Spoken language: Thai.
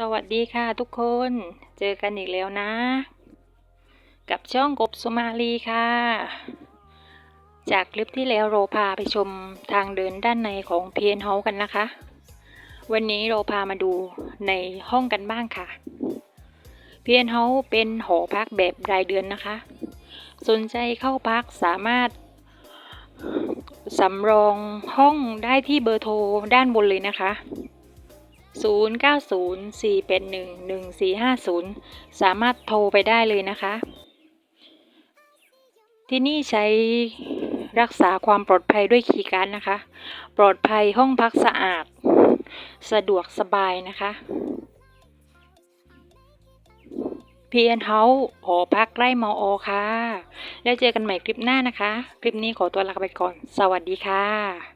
สวัสดีค่ะทุกคน เจอกันอีกแล้วนะ กับช่องกบสุมาลีค่ะ จากคลิปที่แล้วเราพาไปชมทางเดินด้านในของเพียนเฮากันนะคะ วันนี้เราพามาดูในห้องกันบ้างค่ะ เพียนเฮาเป็นหอพักแบบรายเดือนนะคะ สนใจเข้าพักสามารถสำรองห้องได้ที่เบอร์โทรด้านบนเลยนะคะ 0904811450 สามารถโทรไปได้เลยนะคะ ที่นี่ใช้รักษาความปลอดภัยด้วยคีย์การ์ดนะคะ ปลอดภัยห้องพักสะอาด สะดวกสบายนะคะ PN House หอพักใกล้มออค่ะ แล้วเจอกันใหม่คลิปหน้านะคะ คลิปนี้ขอตัวลาไปก่อน สวัสดีค่ะ